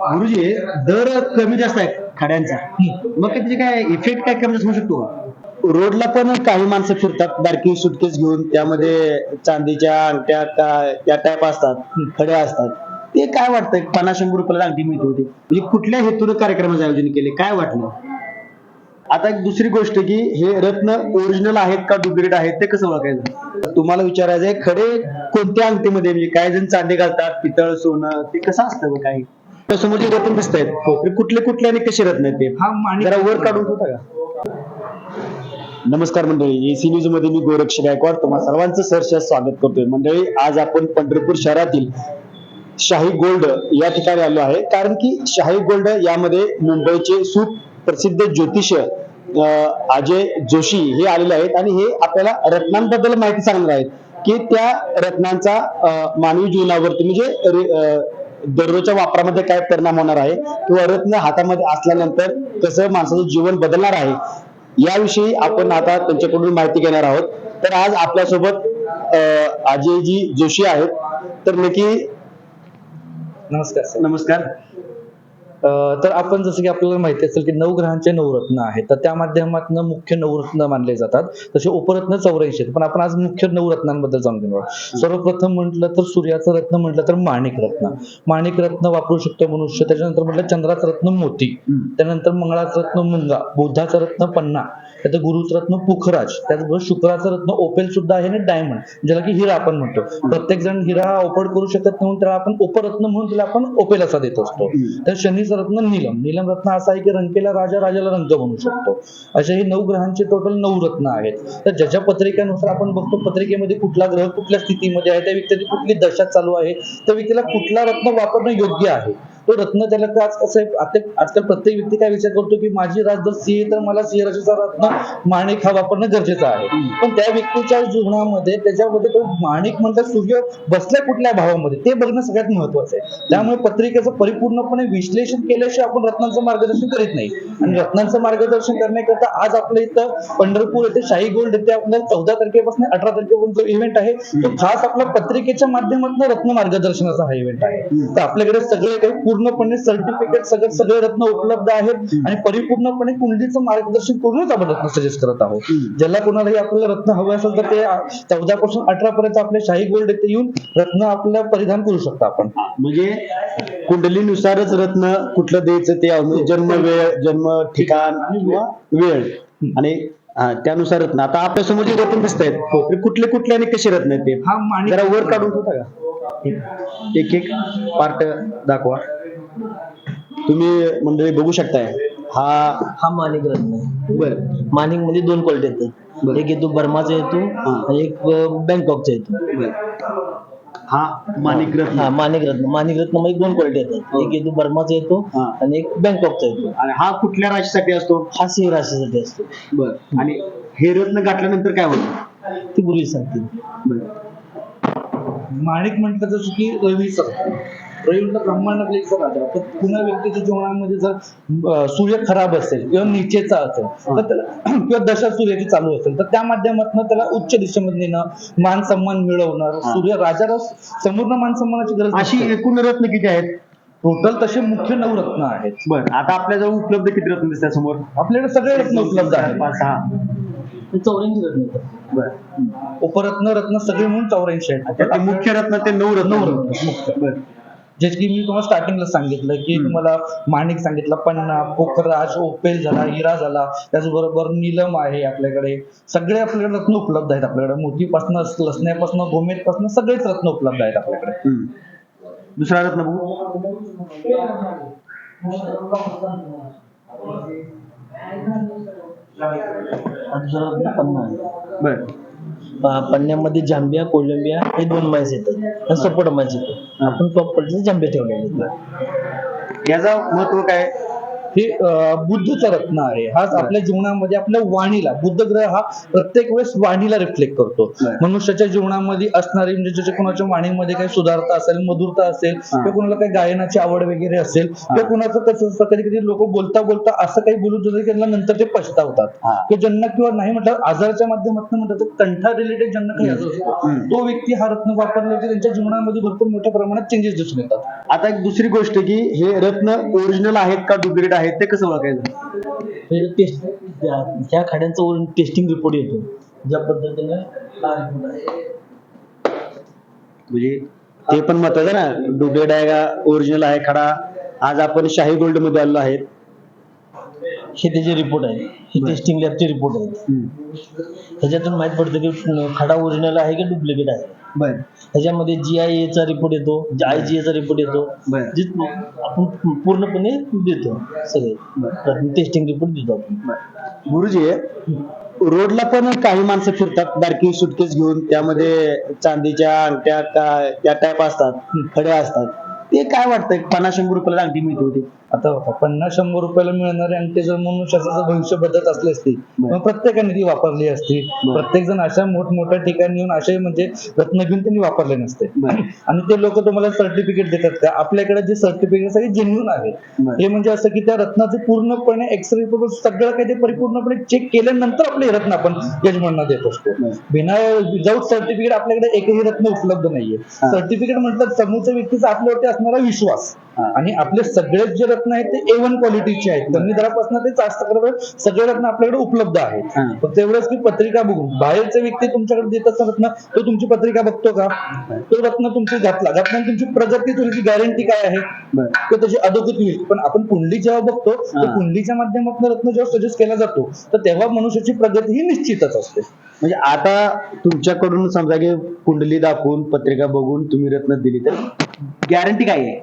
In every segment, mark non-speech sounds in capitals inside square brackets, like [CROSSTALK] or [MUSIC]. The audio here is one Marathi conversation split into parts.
गुरुजी दर कमी जास्त आहे खड्यांचा. मग त्याचे काय इफेक्ट काय कमी जास्त होऊ शकतो? रोडला पण काही माणसं फिरतात बारकी सुटकेस घेऊन त्यामध्ये चांदीच्या अंगठ्या का- त्या टाईप असतात खडे असतात. ते काय वाटतंय? पन्नास शंभर रुपयाला अंगठी मिळते होती. म्हणजे कुठल्या हेतून कार्यक्रमाचे आयोजन केले? काय वाटलं? आता एक दुसरी गोष्ट की हे रत्न ओरिजिनल आहेत का डुप्लिकेट आहेत ते कसं ओळखायचं? तुम्हाला विचारायचं आहे खडे कोणत्या अंगठीमध्ये म्हणजे काही जण चांदी घालतात पितळ सोनं ते कसं असतं बघ काही? त्या समोर जे रत्न दिसत आहेत कुठले कुठले आणि कसे रत्न आहेत ते? हा जरा वर काढून का? नमस्कार मंडळी एसी न्यूजमध्ये मी गोरक्ष गायकवाड तुम्हा सर्वांचं सहर्ष स्वागत करतोय. मंडळी आज आपण पंढरपूर शहरातील शाही गोल्ड या ठिकाणी आलो आहे. कारण की शाही गोल्ड यामध्ये मुंबईचे सुप्रसिद्ध ज्योतिष अं, अजय जोशी हे आलेले आहेत. आणि हे आपल्याला रत्नांबद्दल माहिती सांगणार आहेत की त्या रत्नांचा मानवी जीवनावरती म्हणजे दररोजच्या वापरामध्ये काय परिणाम होणार आहे? किंवा रत्न हातामध्ये असल्यानंतर कसं माणसाचं जीवन बदलणार आहे? याविषयी आपण आता त्यांच्याकडून माहिती घेणार आहोत. तर आज आपल्यासोबत अजयजी जोशी आहेत. तर नक्की नमस्कार नमस्कार. तर आपण जसं की आपल्याला माहिती असेल की नवग्रहांचे नवरत्न आहेत. तर त्या माध्यमातून मुख्य नवरत्न मानले जातात. तसे उपरत्न चौऱ्याऐंशी आहेत. पण आपण आज मुख्य नवरत्नांबद्दल जाणून घेणार सर्वप्रथम म्हटलं तर सूर्याचं रत्न म्हटलं तर माणिक रत्न. माणिक रत्न वापरू शकतो मनुष्य. त्याच्यानंतर म्हटलं चंद्राचं रत्न मोती. त्यानंतर मंगळाचं रत्न मुंगा. बुद्धाचं रत्न पन्ना. त्याचं गुरुचं रत्न पुखराज त्याचबरोबर म्हणजे शुक्राचं रत्न ओपेल सुद्धा आहे आणि डायमंड ज्याला की हिरा आपण म्हणतो. प्रत्येक जण हिरा ओपड करू शकत नाही म्हणून त्याला आपण उपरत्न म्हणून त्याला आपण ओपेल असा देत असतो. तर शनीचं रत्न नीलम नीलम रत्न असा आहे की रंकेला राजा राजाला रंग बनू शकतो. असे हे नऊ ग्रहांचे टोटल नऊ रत्न आहेत. तर ज्याच्या पत्रिकेनुसार आपण बघतो पत्रिकेमध्ये कुठला ग्रह कुठल्या स्थितीमध्ये आहे त्या व्यक्तीची कुठली दशा चालू आहे त्या व्यक्तीला कुठला रत्न वापरणं योग्य आहे? तो रत्न त्याला का आज कसं आजकाल प्रत्येक व्यक्ती काय विचार करतो की माझी राज जर सिंह तर मला सिंहराजाचा रत्न माणिक हा वापरणं गरजेचं आहे. पण त्या व्यक्तीच्या जीवनामध्ये त्याच्यामध्ये तो माणिक म्हणतात सूर्य बसल्या कुठल्या भावामध्ये ते बघणं सगळ्यात महत्वाचं आहे. त्यामुळे पत्रिकेचं परिपूर्णपणे विश्लेषण केल्याशिवाय आपण रत्नांचं मार्गदर्शन करीत नाही. आणि रत्नांचं मार्गदर्शन करण्याकरता आज आपल्या इथं पंढरपूर येथे शाही गोल्ड येथे आपल्याला चौदा तारखेपासून अठरा तारखेपर्यंत जो इव्हेंट आहे तो खास आपल्या पत्रिकेच्या माध्यमातून रत्न मार्गदर्शनाचा हा इव्हेंट आहे. तर आपल्याकडे सगळे काही पूर्ण पूर्णपणे सर्टिफिकेट सगळे सगळे रत्न उपलब्ध आहेत आणि परिपूर्णपणे कुंडलीचं मार्गदर्शन करूनच आपण रत्न सजेस्ट करत आहोत. ज्याला कोणालाही आपल्याला रत्न हवे असेल तर ते चौदा पासून अठरा पर्यंत आपल्या शाही गोल्ड येथे येऊन रत्न आपल्या परिधान करू शकता आपण. म्हणजे कुंडलीनुसारच रत्न कुठलं द्यायचं ते म्हणजे जन्म वेळ जन्म ठिकाण किंवा वेळ. आणि हा, त्यानुसार रत्न. आता आपल्यासमोर जे रत्न दिसत आहेत कुठले कुठले आणि कसे रत्न आहेत ते? हा जरा वर काढून ठेवता का? एक एक पार्ट दाखवा. तुम्ही मंडळी बघू शकताय. हा हा माणिक रत्न आहे. बर. माणिकमध्ये दोन क्वालिटी येतात. बरं. एक येतो बर्माचा येतो हा. आणि एक अं, बँकॉकचा येतो. हा माणिक रत्न हा माणिक रत्न माणिक रत्नमध्ये दोन क्वालिटी येतात. एक येतो बर्माचा येतो हा. आणि एक बँकॉकचा येतो. आणि हा कुठल्या राशीसाठी असतो? हा सिंह राशीसाठी असतो. बर. आणि हे रत्न गाठल्यानंतर काय होतं? ती गुरुजी सांगतील बर. माणिक म्हटलं जसं की रवीचं रवी म्हटलं ब्रह्मांडातलं एक राजा पण पुन्हा व्यक्तीच्या जीवनामध्ये जर सूर्य खराब असेल किंवा नीचेचा असेल तर त्याला [CLEARS THROAT] किंवा दशा सूर्याची चालू असेल तर त्या माध्यमातून त्याला उच्च दिशेमध्ये नेणं मान सन्मान मिळवणार हा. सूर्य राजाला संपूर्ण मान सन्मानाची गरज अशी एकूण रत्न किती आहेत? टोटल तसे मुख्य नऊ रत्न आहेत. बर आता आपल्याजवळ उपलब्ध किती रत्न दिसतात समोर? आपल्याकडे सगळे रत्न उपलब्ध आहेत. पाच सहा. चौऱ्याऐंशी रत्न बर. उपरत्न रत्न सगळे म्हणून चौऱ्याऐंशी आहेत. मुख्य रत्न ते नऊ रत्न नऊ रत्न मुख्य. बर. जे की मी तुम्हाला स्टार्टिंगला सांगितलं की तुम्हाला माणिक सांगितलं पन्ना पोखराज ओपेल झाला हिरा झाला त्याचबरोबर नीलम आहे आपल्याकडे. सगळे आपल्याकडे रत्न उपलब्ध आहेत आपल्याकडे. मोतीपासून लसण्यापासून गोमेदपासून सगळेच रत्न उपलब्ध आहेत आपल्याकडे. दुसरा रत्न बघू. दुसरा रत्न पन्ना आहे बर. पन्न्यामध्ये जांबिया कोलंबिया हे दोन मायस येतात. सपोर्ट मायस येतो आपण प्रॉपर्टी जांबे ठेवलेले. याचं महत्त्व काय? हे बुद्धचं रत्न आहे. हाच आपल्या जीवनामध्ये आपल्या वाणीला बुद्ध ग्रह हा प्रत्येक वेळेस वाणीला रिफ्लेक्ट करतो. मनुष्याच्या जीवनामध्ये असणारी म्हणजे ज्याच्या कोणाच्या वाणीमध्ये काही सुधारता असेल मधुरता असेल किंवा कोणाला काही गायनाची आवड वगैरे असेल किंवा कोणाचं कसं असतं कधी कधी लोक बोलता बोलता असं काही बोलून जातं की त्यांना नंतर ते पछतावतात. हा. की ज्यांना किंवा नाही म्हटलं आजाराच्या माध्यमातून म्हणतात तर कंठा रिलेटेड ज्यांना काही आजार असतो. तो व्यक्ती हा रत्न वापरला की त्यांच्या जीवनामध्ये भरपूर मोठ्या प्रमाणात चेंजेस दिसून येतात. आता एक दुसरी गोष्ट की हे रत्न ओरिजिनल आहेत का डुप्लिकेट आहेत ते कसं ओळखायचं टेस्ट ह्या खाड्यांचा टेस्टिंग रिपोर्ट येतो. ज्या पद्धतीने. म्हणजे ते पण महत्वाचं ना. डुप्लिकेट आहे का ओरिजिनल आहे खडा. आज आपण शाही गोल्डमध्ये आलो आहेत. हे त्याचे रिपोर्ट आहेत हे. टेस्टिंग लॅबचे रिपोर्ट आहेत ह्याच्यातून माहीत पडतं की खडा ओरिजिनल आहे की डुप्लिकेट आहे? बर. ह्याच्यामध्ये जी आय चा रिपोर्ट येतो आय जी चा रिपोर्ट येतो. बर. जे आपण पूर्णपणे देतो सगळे. टेस्टिंग रिपोर्ट देतो आपण. गुरुजी रोडला पण काही माणसं फिरतात बारकी सुटकेस घेऊन. त्यामध्ये चांदीच्या अंगठ्या का त्या टाईप असतात खड्या असतात. ते काय वाटतं पन्नास शंभर रुपयाला अंगठी मिळते होती आता पन्नास शंभर रुपयाला मिळणारे अंगठी जर मनुष्याचं जर भविष्य बदलत असली असती. मग प्रत्येकाने ती वापरली असती. प्रत्येक जण अशा मोठमोठ्या ठिकाणी येऊन असे म्हणजे रत्न घेऊन त्यांनी वापरले नसते. आणि ते लोक तुम्हाला सर्टिफिकेट देतात का आपल्याकडे जे सर्टिफिकेट सगळे जेन्युन बरं. हे म्हणजे असं की त्या रत्नाचं पूर्णपणे एक्सरे सगळं काही ते परिपूर्णपणे चेक केल्यानंतर आपले रत्न आपण यजमानांना देत असतो. बिना विदाऊट सर्टिफिकेट आपल्याकडे एकही रत्न उपलब्ध नाहीये. सर्टिफिकेट म्हटलं समोरच्या व्यक्तीचा आपल्यावरती असणारा विश्वास. आणि आपले सगळेच जे रत्न आहेत ते ए वन क्वालिटीचे आहेत. कमी दरापासून ते जास्त सगळे रत्न आपल्याकडे उपलब्ध आहेत. फक्त एवढंच की पत्रिका बघून. बाहेरचा व्यक्ती तुमच्याकडे देत असताना रत्न तो तुमची पत्रिका बघतो का? तो रत्न तुमची घातला. घातल्याने तुमची प्रगती तुमची गॅरंटी काय आहे? किंवा त्याची अधोगती होईल. पण आपण कुंडली जेव्हा बघतो तर. कुंडलीच्या माध्यमातून रत्न जेव्हा सजेस्ट केला जातो तर तेव्हा मनुष्याची प्रगती ही निश्चितच असते. म्हणजे आता तुमच्याकडून समजा की कुंडली दाखवून पत्रिका बघून तुम्ही रत्न दिली तर गॅरंटी काय आहे?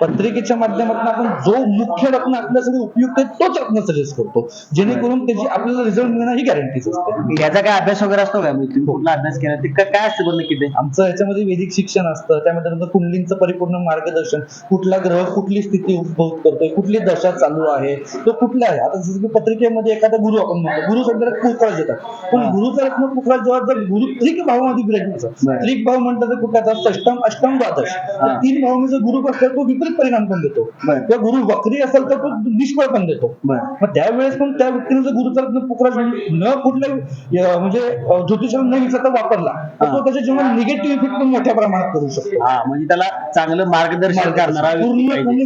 पत्रिकेच्या माध्यमातून आपण जो मुख्य रत्न आपल्यासाठी उपयुक्त आहे तोच रत्न सजेस्ट करतो. जेणेकरून त्याची आपल्याला रिझल्ट मिळणं ही गॅरंटीच असते. याचा काय अभ्यास वगैरे असतो का? म्हणजे कुठला अभ्यास केला? ते काय असतं बरं नक्की ते आमचं ह्याच्यामध्ये वैदिक शिक्षण असतं. त्यामध्ये नंतर कुंडलींचं परिपूर्ण मार्गदर्शन. कुठला ग्रह कुठली स्थिती उद्भव करतोय? कुठली दशा चालू आहे? तो कुठला आहे? आता जसं की पत्रिकेमध्ये एखादा गुरु आपण म्हणतो. गुरु शब्दाला पुखराज देतात पण. गुरुचा रत्न पुखराज जेव्हा जर गुरु त्रिक भावामध्ये ब्रेक बरं. त्रिक भाव म्हणतात तर कुठला तर अष्टम अष्टम द्वादश. तीन भावामध्ये जर गुरु असतात तो विपरीत परिणाम पण देतो. किंवा गुरु वक्री असेल तर तो निष्फळ पण देतो. मग त्यावेळेस पण त्या व्यक्तीने जर गुरुचा रत्न पुखराज न कुठल्या म्हणजे ज्योतिषाला न विचारता वापरला तर तो. त्याच्या जीवनात निगेटिव्ह इफेक्ट पण मोठ्या प्रमाणात करू शकतो. हा म्हणजे त्याला चांगलं मार्गदर्शन करणारा व्यक्ती.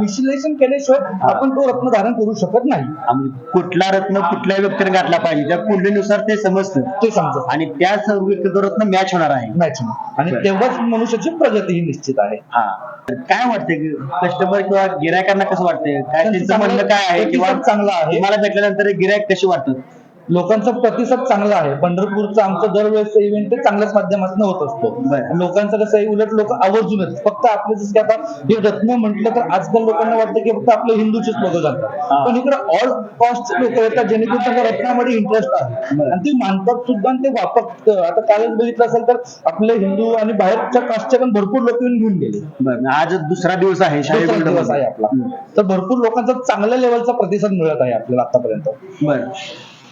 विश्लेषण केल्याशिवाय आपण तो रत्न धारण करू शकत नाही. म्हणजे कुठला रत्न कुठल्या व्यक्तीने घातला पाहिजे? त्या कुंडलीनुसार ते समजतं. ते समजत. आणि त्या व्यक्तीचं रत्न मॅच होणार आहे. मॅच आणि बरं. तेव्हाच मनुष्याची प्रगती ही निश्चित आहे. हा. काय वाटतंय की कस्टमर किंवा गिरायकांना कसं वाटतंय? काय त्यांचं म्हणणं काय आहे? किंवा चांगला आहे. तुम्हाला भेटल्यानंतर गिरायक कशी वाटतात? लोकांचा प्रतिसाद चांगला आहे. पंढरपूरचं आमचं दरवेळेस इव्हेंट चांगल्याच माध्यमातून होत असतो. लोकांचं कसं आहे उलट लोक आवर्जून येतात फक्त आपले जसं की आता हे रत्न म्हटलं तर आजकाल लोकांना वाटतं की फक्त आपले हिंदूचेच लोक. जातात. पण इकडे ऑल कास्ट लोक येतात जेणेकरून त्यांना रत्नामध्ये इंटरेस्ट आहे. आणि ते मानतात सुद्धा ते वापरतात. आता कालच बघितलं असेल तर आपले हिंदू आणि बाहेरच्या कास्टचे पण भरपूर लोक येऊन घेऊन गेले. बरं आज दुसरा दिवस आहे दिवस आहे. आपला. तर भरपूर लोकांचा चांगल्या लेवलचा प्रतिसाद मिळत आहे आपल्याला आतापर्यंत. बरं.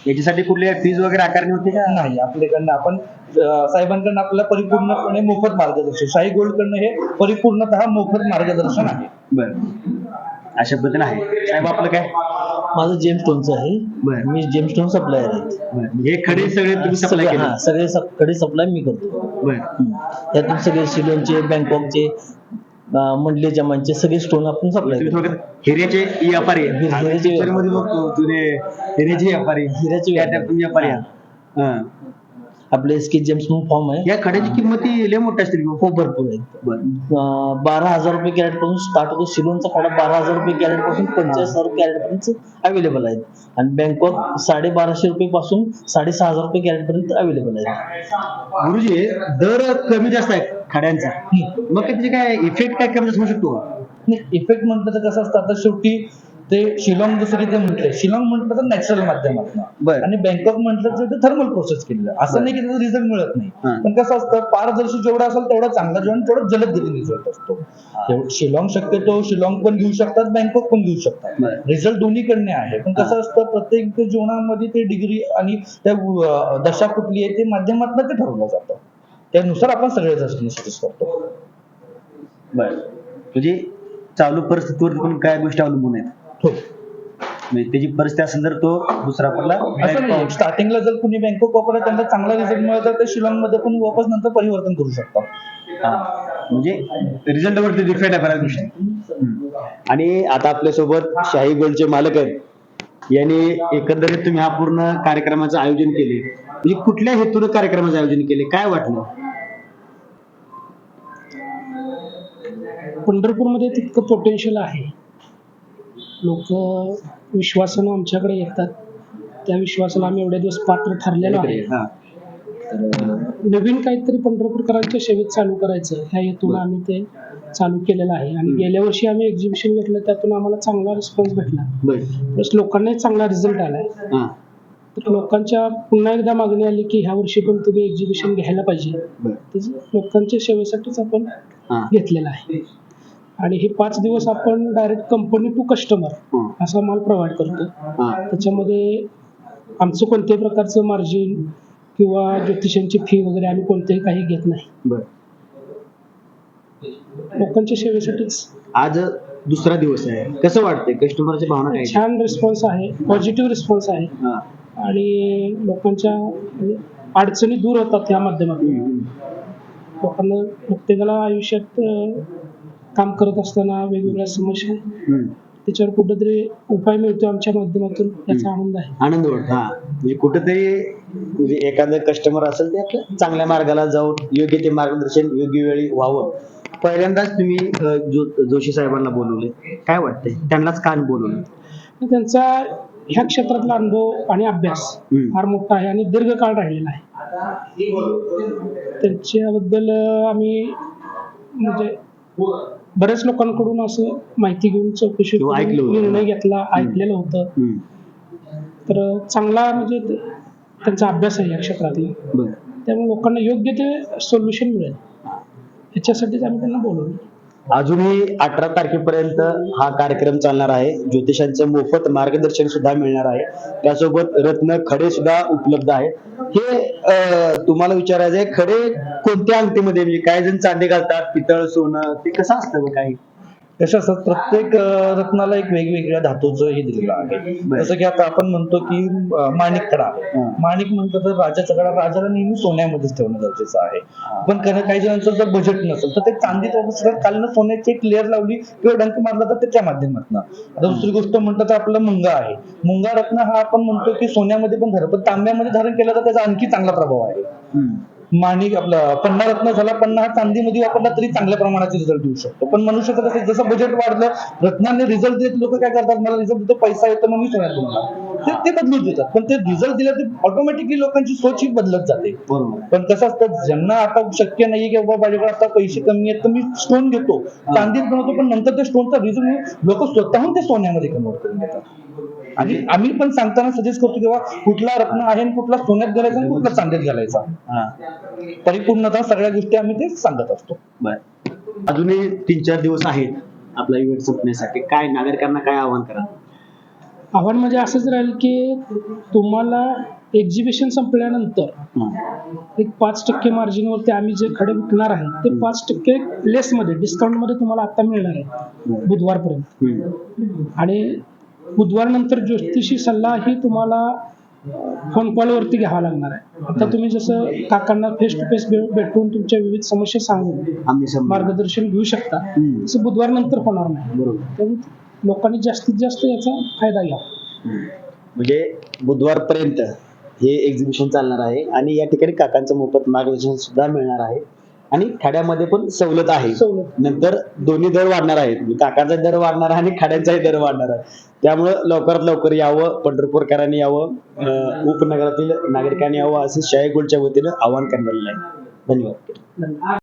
याच्यासाठी कुठली फीज वगैरे आकारणी होती का? नाही आपल्याकडनं आपण अं, साहेबांकडनं आपल्याला परिपूर्णपणे मोफत मार्गदर्शन शाही गोल्ड कडनं हे परिपूर्णतः मोफत मार्गदर्शन आहे. बरं. अशा पद्धतीने आहे. साहेब आपलं काय? माझं जेम स्टोनचं आहे. बरं. मी जेम स्टोन सप्लायर आहे. बरं. हे खडे सगळे तुम्ही सप्लाय सगळे केले. हा सगळे सप- कडे सप्लाय मी करतो. बरं. हम्म. त्यातून सगळे शिलोनचे बँकॉकचे मंडले जमानचे सगळे स्टोन आपण सप्लाय हिऱ्याचे व्यापारी. हिऱ्याचे व्यापारी. हिऱ्याचे व्यापारी. आपले एस के जेम्स म्हणून फॉर्म आहे. या खड्याची किंमत ही लय मोठी असतील हो भरपूर आहेत बरं. अं, बारा हजार रुपये कॅरेटपासून स्टार्ट होतो. शिलोनचा खडा बारा हजार रुपये कॅरेटपासून पंचेचाळीस हजार कॅरेट पर्यंत अवेलेबल आहेत. आणि बँकॉक साडे बाराशे रुपये पासून साडेसहा हजार रुपये कॅरेट पर्यंत अवेलेबल आहेत. गुरुजी दर कमी जास्त आहे खड्यांचा. मग त्याचे काय इफेक्ट काय कमी जास्त होऊ शकतो? का? इफेक्ट म्हटलं तर कसं असतं? आता शेवटी ते शिलॉंग जसं की ते म्हटले शिलॉंग म्हटलं तर नॅचरल माध्यमातून. आणि बँकॉक म्हटलं तर ते थर्मल प्रोसेस केलेलं. असं नाही की त्याचा रिझल्ट मिळत नाही. पण कसं असतं पारदर्शी जेवढा असेल तेवढा चांगला जेवण तेवढा जलद गतीने रिझल्ट असतो. शिलॉंग शक्यतो शिलॉंग पण घेऊ शकतात बँकॉक पण घेऊ शकतात. रिझल्ट दोन्हीकडने आहे. पण कसं असतं प्रत्येक जीवनामध्ये ते डिग्री आणि त्या दशा कुठली आहे ते माध्यमातून ते ठरवलं जातं. त्यानुसार आपण सगळे करतो. बर. म्हणजे चालू परिस्थितीवर पण काय गोष्टी अवलंबून आहेत? म्हणजे त्याची परिस्थिती असेल तर तो दुसरा असं नाही. स्टार्टिंगला जर कुणी बँकॉक वापरला त्यांना चांगला रिझल्ट मिळाला तर ते शिलॉंगमध्ये पण वापस नंतर परिवर्तन करू शकतात. हा. म्हणजे रिझल्ट वरती डिफेंड आहे बऱ्याच गोष्टी. आणि आता आपल्यासोबत शाही गोल्डचे मालक आहेत. यांनी एकंदरीत तुम्ही हा पूर्ण कार्यक्रमाचं आयोजन केले. म्हणजे कुठल्या हेतून कार्यक्रमाचं आयोजन केले? काय वाटलं? पंढरपूरमध्ये तितकं पोटेन्शियल आहे. लोक विश्वासानं आमच्याकडे येतात. त्या विश्वासाला आम्ही एवढे दिवस पात्र ठरलेलो आहे. हा. तर नवीन काहीतरी पंढरपूरकरांच्या सेवेत चालू करायचं. ह्या हेतून आम्ही ते चालू केलेलं आहे. आणि गेल्या वर्षी आम्ही एक्झिबिशन घेतलं त्यातून आम्हाला चांगला रिस्पॉन्स भेटला. बर. प्लस लोकांनाही चांगला रिझल्ट आलाय. हा. तर लोकांच्या पुन्हा एकदा मागणी आली की ह्या वर्षी पण तुम्ही एक्झिबिशन घ्यायला पाहिजे. बर. लोकांच्या सेवेसाठीच आपण हा. घेतलेला आहे. आणि हे पाच दिवस आपण डायरेक्ट कंपनी टू कस्टमर. असा माल प्रोव्हाइड करतो. हा. त्याच्यामध्ये आमचं कोणत्याही प्रकारचं मार्जिन किंवा ज्योतिषांची फी वगैरे आम्ही कोणतेही काही घेत नाही. लोकांच्या सेवेसाठीच. आज दुसरा दिवस आहे. कसं वाटतंय? कस्टमरच्या भावना काय? छान रिस्पॉन्स आहे. पॉझिटिव्ह रिस्पॉन्स आहे. हा. आणि लोकांच्या म्हणजे अडचणी दूर होतात या माध्यमातून. लोकांना प्रत्येकाला आयुष्यात काम करत असताना वेगवेगळ्या समस्या. त्याच्यावर कुठेतरी उपाय मिळतो आमच्या माध्यमातून याचा आनंद आहे. आनंद वाटतो. हा. म्हणजे कुठेतरी म्हणजे एखादं कस्टमर असेल ते आपल्या चांगल्या मार्गाला जाऊन योग्य ते मार्गदर्शन योग्य वेळी व्हावं. पहिल्यांदाच तुम्ही अं, जो- जोशी साहेबांना बोलवले. काय वाटतंय? त्यांनाच का बोलवलं? त्यांचा ह्या क्षेत्रातला अनुभव आणि अभ्यास हम्म. फार मोठा आहे आणि दीर्घकाळ राहिलेला आहे. त्यांच्याबद्दल अं, आम्ही म्हणजे बऱ्याच लोकांकडून असं माहिती घेऊन चौकशी किंवा करून ऐकलं होतं. निर्णय घेतला ऐकलेलं होतं. हम्म. तर चांगला म्हणजे त्यांचा अभ्यास आहे या क्षेत्रातला. बरं. त्यामुळे लोकांना योग्य ते सोल्युशन मिळेल. ह्याच्यासाठीच आम्ही त्यांना बोलवलं. अजूनही अठरा तारखेपर्यंत हा कार्यक्रम चालणार आहे. ज्योतिषांचं मोफत मार्गदर्शन सुद्धा मिळणार आहे. त्यासोबत रत्न खडे सुद्धा उपलब्ध आहे हे तुम्हाला विचारायचं आहे खडे कोणत्या अंगठीमध्ये म्हणजे काही जण चांदी घालतात पितळ सोनं ते कसं असतं काही? असतं प्रत्येक रत्नाला एक वेगवेगळ्या धातूचं हे दिलेलं आहे. जसं की आता आपण म्हणतो की माणिक हा. माणिक म्हणतो तर राजाचा खडा राजाला नेहमी सोन्यामध्येच ठेवणं गरजेचं आहे. पण काही काही जणांचं जर बजेट नसेल तर ते चांदीत वापरतात कालनं सोन्याची एक लेअर लावली किंवा डंक मारला तर त्याच्या माध्यमातून. आता दुसरी गोष्ट म्हटलं तर आपलं मुंगा आहे. मुंगा रत्न हा आपण म्हणतो की सोन्यामध्ये पण धर पण तांब्यामध्ये धारण केला तर त्याचा आणखी चांगला प्रभाव आहे. माणिक आपला पन्ना रत्न झाला पन्ना हा चांदीमध्ये वापरला तरी चांगल्या प्रमाणाचे रिझल्ट देऊ शकतो. पण मनुष्य कसं जसं बजेट वाढलं रत्नाने रिझल्ट देत लोक काय करतात? मला रिझल्ट देतो पैसा येतो मग मी सोन्यात बनवणार ते ते बदलून देतात. पण ते रिझल्ट दिलं ते ऑटोमॅटिकली लोकांची सोच ही बदलत जाते. पण कसं असतं ज्यांना आता शक्य नाहीये की बाबा माझ्याकडे आता पैसे कमी आहेत तर मी स्टोन घेतो. चांदीत बनवतो पण नंतर ते स्टोनचा रिझल्ट लोक स्वतःहून ते सोन्यामध्ये कन्वर्ट करून देतात आणि आम्ही पण सांगताना सजेस्ट करतो की बाबा कुठला रत्न आहे आणि कुठला सोन्यात घालायचा आणि कुठला चांदीत घालायचा. परिपूर्णता सगळ्या गोष्टी आम्ही ते सांगत असतो. अजूनही तीन चार दिवस आहेत आपला इव्हेंट संपण्यासाठी काय नागरिकांना काय आवाहन करा? आव्हान म्हणजे असंच राहील की तुम्हाला एक्झिबिशन संपल्यानंतर एक पाच टक्के मार्जिनवरती आम्ही जे खडे विकणार आहे ते पाच टक्के लेसमध्ये डिस्काउंटमध्ये तुम्हाला आता मिळणार आहे बुधवारपर्यंत. आणि बुधवारनंतर ज्योतिषी सल्ला ही तुम्हाला फोन कॉलवरती घ्यावा लागणार आहे. आता तुम्ही जसं काकांना फेस टू फेस भेटून तुमच्या विविध समस्या सांगून मार्गदर्शन घेऊ शकता. तसं बुधवारनंतर होणार नाही. बरोबर. लोकांनी जास्तीत जास्त याचा फायदा घ्यावा. म्हणजे बुधवारपर्यंत हे एक्झिबिशन चालणार आहे आणि या ठिकाणी काकांचं मोफत मार्गदर्शन सुद्धा मिळणार आहे. आणि खाड्यामध्ये पण सवलत आहे. नंतर दोन्ही दर वाढणार आहेत. म्हणजे काकाचा दर वाढणार आहे आणि खाड्यांचाही दर वाढणार आहे. त्यामुळं लवकरात लवकर यावं पंढरपूरकरांनी यावं उपनगरातील नागरिकांनी यावं असं शाही गोल्डच्या वतीनं आवाहन करण्यात आलेलं आहे. धन्यवाद.